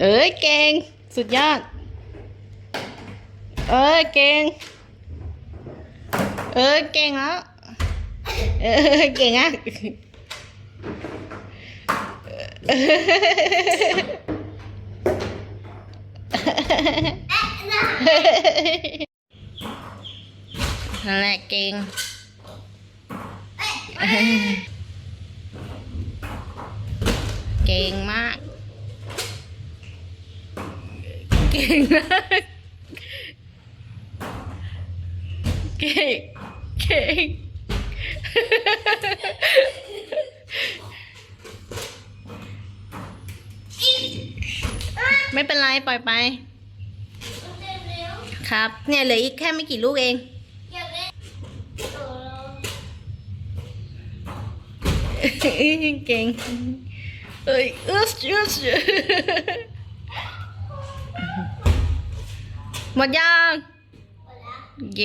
เอ้ยเก่ง สุดยอด เอ้ยเก่ง เอ้ยเก่งแล้วเอ้ยเก่งอ่ะนั่นแหละเก่ง เก่งมาก เก่งมากเก่งเก่งไม่เป็นไร ปล่อยไป ครับ เนี่ยเหลืออีกแค่ไม่กี่ลูกเอง เก่งเอ้ยอึสอึส หมดยัง